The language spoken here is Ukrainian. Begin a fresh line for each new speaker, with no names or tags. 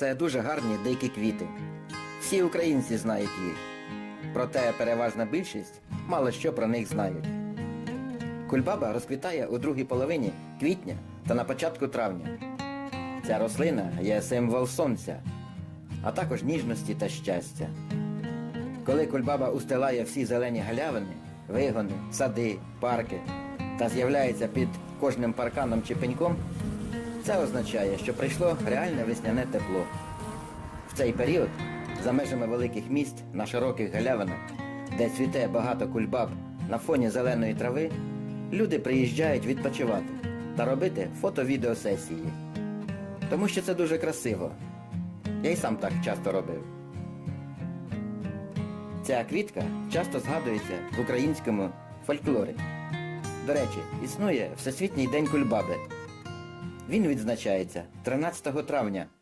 це дуже гарні дикі квіти. Всі українці знають їх. Проте переважна більшість мало що про них знають. Кульбаба розквітає у другій половині квітня та на початку травня. Ця рослина є символ сонця, а також ніжності та щастя. Коли кульбаба устилає всі зелені галявини, вигони, сади, парки та з'являється під кожним парканом чи пеньком, це означає, що прийшло реальне весняне тепло. В цей період, за межами великих міст на широких галявинах, де цвіте багато кульбаб на фоні зеленої трави, люди приїжджають відпочивати та робити фото-відеосесії. Тому що це дуже красиво. Я й сам так часто робив. Ця квітка часто згадується в українському фольклорі. До речі, існує Всесвітній день кульбаби. Він відзначається 13 травня